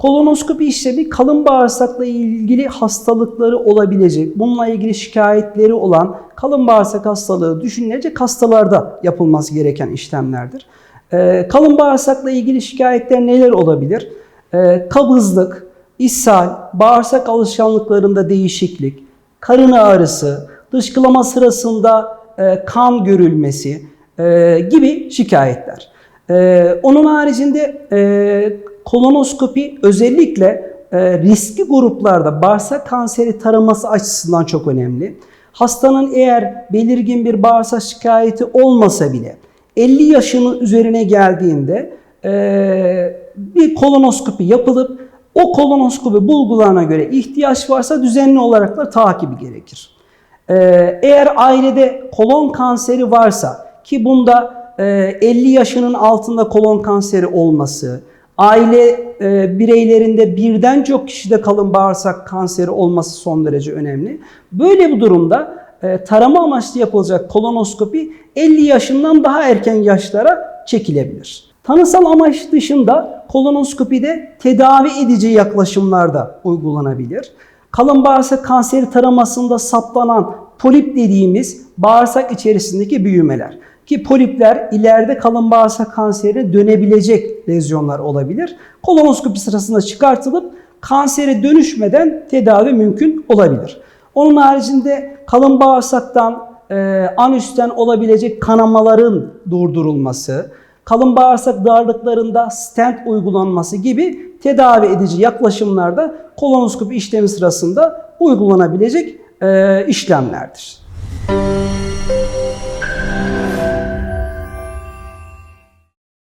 Kolonoskopi işlemi kalın bağırsakla ilgili hastalıkları olabilecek, bununla ilgili şikayetleri olan kalın bağırsak hastalığı düşünülecek hastalarda yapılması gereken işlemlerdir. Ee, kalın bağırsakla ilgili şikayetler neler olabilir? Ee, kabızlık, ishal, bağırsak alışkanlıklarında değişiklik, karın ağrısı, dışkılama sırasında e, kan görülmesi e, gibi şikayetler. Ee, onun haricinde e, kolonoskopi özellikle e, riskli gruplarda bağırsak kanseri taraması açısından çok önemli. Hastanın eğer belirgin bir bağırsak şikayeti olmasa bile 50 yaşının üzerine geldiğinde e, bir kolonoskopi yapılıp o kolonoskopi bulgularına göre ihtiyaç varsa düzenli olarak da takibi gerekir. Ee, Eğer ailede kolon kanseri varsa ki bunda 50 yaşının altında kolon kanseri olması, aile e, bireylerinde birden çok kişide kalın bağırsak kanseri olması son derece önemli. Böyle bir durumda e, tarama amaçlı yapılacak kolonoskopi 50 yaşından daha erken yaşlara çekilebilir. Tanısal amaç dışında kolonoskopide tedavi edici yaklaşımlar da uygulanabilir. Kalın bağırsak kanseri taramasında saptanan polip dediğimiz bağırsak içerisindeki büyümeler. Ki polipler ileride kalın bağırsak kanserine dönebilecek lezyonlar olabilir. Kolonoskopi sırasında çıkartılıp kansere dönüşmeden tedavi mümkün olabilir. Onun haricinde kalın bağırsaktan, e, anüsten olabilecek kanamaların durdurulması, kalın bağırsak darlıklarında stent uygulanması gibi tedavi edici yaklaşımlarda kolonoskopi işlemi sırasında uygulanabilecek e, işlemlerdir.